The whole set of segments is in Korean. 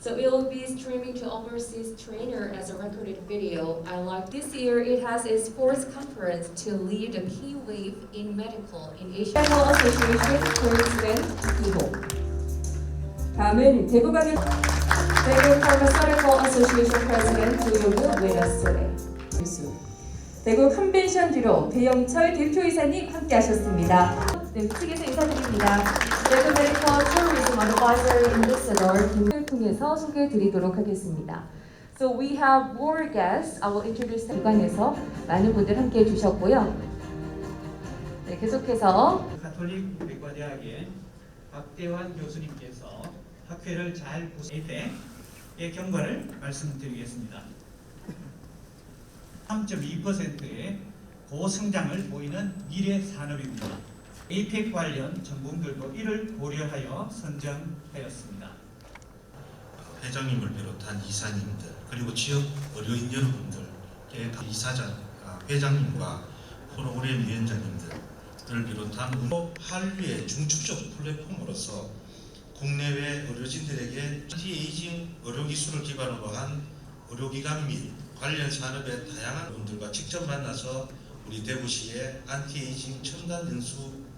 So it will be streaming to overseas trainer as a recorded video. And like this year, it has its fourth conference to lead the key wave in medical in Asia. Medical Association President 이호. 다음은 대구가게 대구 Pharmaceutical Association President 조용우 웨너스토레 교수. 대구 컨벤션 뷰로 배영철 대표이사님 함께하셨습니다. 네, 측에서 인사드립니다. 메디컬 터리즘 어드바이저리 인베스더 김을 통해서 소개해드리도록 하겠습니다. So we have more guests. I will introduce 기관에서 많은 분들 함께 해 주셨고요. 네, 계속해서 가톨릭 백과대학의 박대환 교수님께서 학회를 잘 구성할 때의 경과를 말씀드리겠습니다. 3.2%의 고성장을 보이는 미래 산업입니다. APEC 관련 전공들도 이를 고려하여 선정하였습니다. 회장님을 비롯한 이사님들 그리고 지역 의료인 여러분들께 이사장, 아, 회장님과 프로그램 위원장님들을 비롯한 한류의 중추적 플랫폼으로서 국내외 의료진들에게 안티에이징 의료기술을 기반으로 한 의료기관 및 관련 산업의 다양한 분들과 직접 만나서 우리 대구시의 안티에이징 첨단 연수 또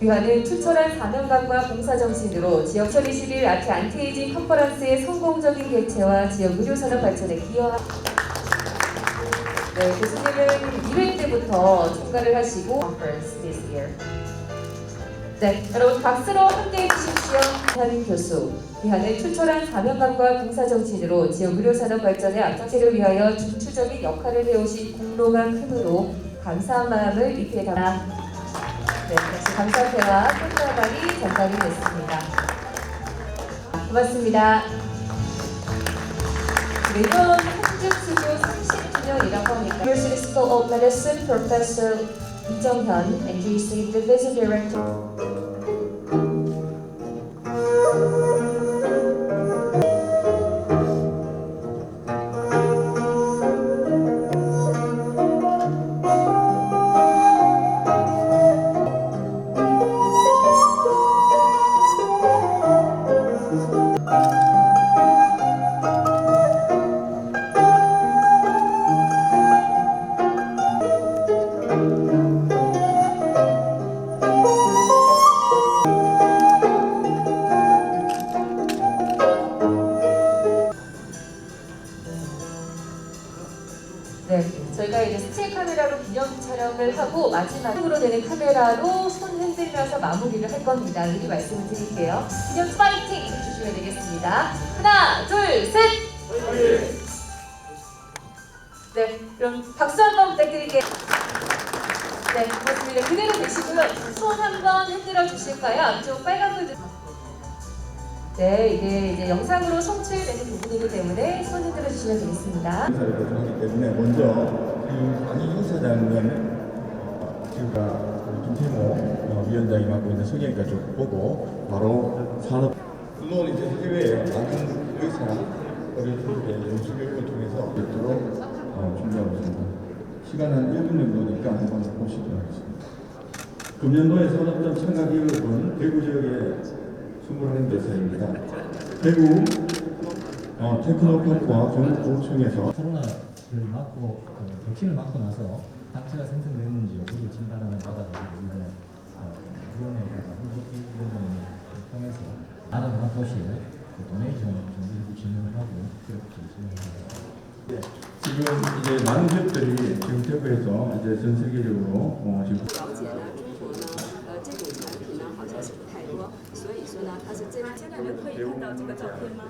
귀하는 투철한 사명감과 봉사정신으로 지역 2021 아트 안티에이징 컨퍼런스의 성공적인 개최와 지역 의료산업 발전에 기여한 네, 교수님은 1회 때부터 참가를 하시고 conference. 네, 여러분 박수로 함께해 주십시오. 하는 교수 귀하는 투철한 사명감과 봉사정신으로 지역 의료산업 발전의 앞장세를 위하여 중추적인 역할을 해오신 공로만 힘으로 감사한 마음을 입에 담아 네, 역시 감사패와 꽃다발이 전달이 됐습니다. 고맙습니다. 내년 한국수교 30주년이라고 합니다. University School of Medicine Professor 이정현 and GC Division Director 네, 저희가 이제 스틸 카메라로 기념 촬영을 하고 마지막으로 되는 카메라로 손 흔들면서 마무리를 할 겁니다. 미리 말씀을 드릴게요. 기념 파이팅 해주시면 되겠습니다. 하나, 둘, 셋! 네, 그럼 박수 한 번 부탁드릴게요. 네, 고맙습니다. 그대로 되시고요. 손 한 번 흔들어 주실까요? 앞쪽 빨간 불 네, 이게 이제 영상으로 송출되는 부분이기 때문에 손 흔들어 주시면 되겠습니다. 인사를 거듭하기 때문에 먼저 이 강의 인사장은 어, 지금가 김태모 어, 위원장이 맡고 있는 소개니까 좀 보고 바로 산업 물론 이제 해외에 많은 의사 어린이들의 연수 교육을 통해서 있도록 어, 준비하고 있습니다. 시간 한 1분 정도니까 한번 보시도록 하겠습니다. 금년도의 산업점 참가 기업은 대구 지역에 21개소입니다. 대구 어, 테크노파크와 경북고층에서 코로나를 맞고 그 백신을 맞고 나서 단체가 생성됐는지 여부를 진단하는 받아가지고 이번에 어, 위원회에다가 위원장을 통해서 다른 각 도시에 그 도네이션 준비를 진행을 하고 그렇게 진행을 합니다. 지금 이제 많은 기업들이 지금 대구에서 이제 전 세계적으로 어, 지금 他是这样现在能可以看到这个照片吗？